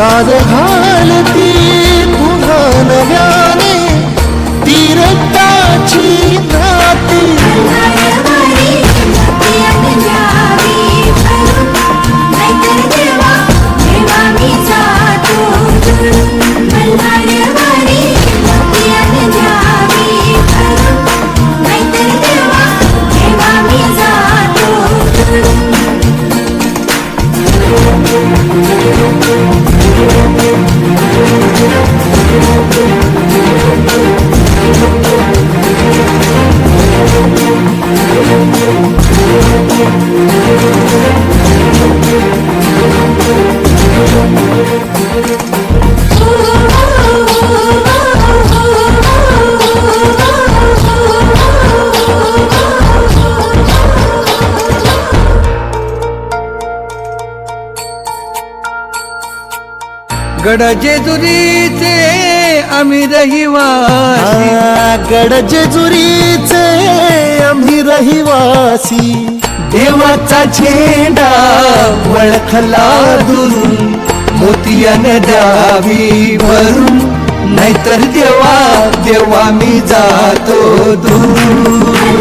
साध घालती पुन्हा नव्याने तीरताची नाती. गड Thank you. जेजुरीचे आम्ही रहिवासी. आ, गड जेजुरीचे आम्ही रहिवासी. देवाचा झेंडा वळखला दुरून मोतियाने द्यावी भरून नाहीतर देवा देवा मी जातो दूर.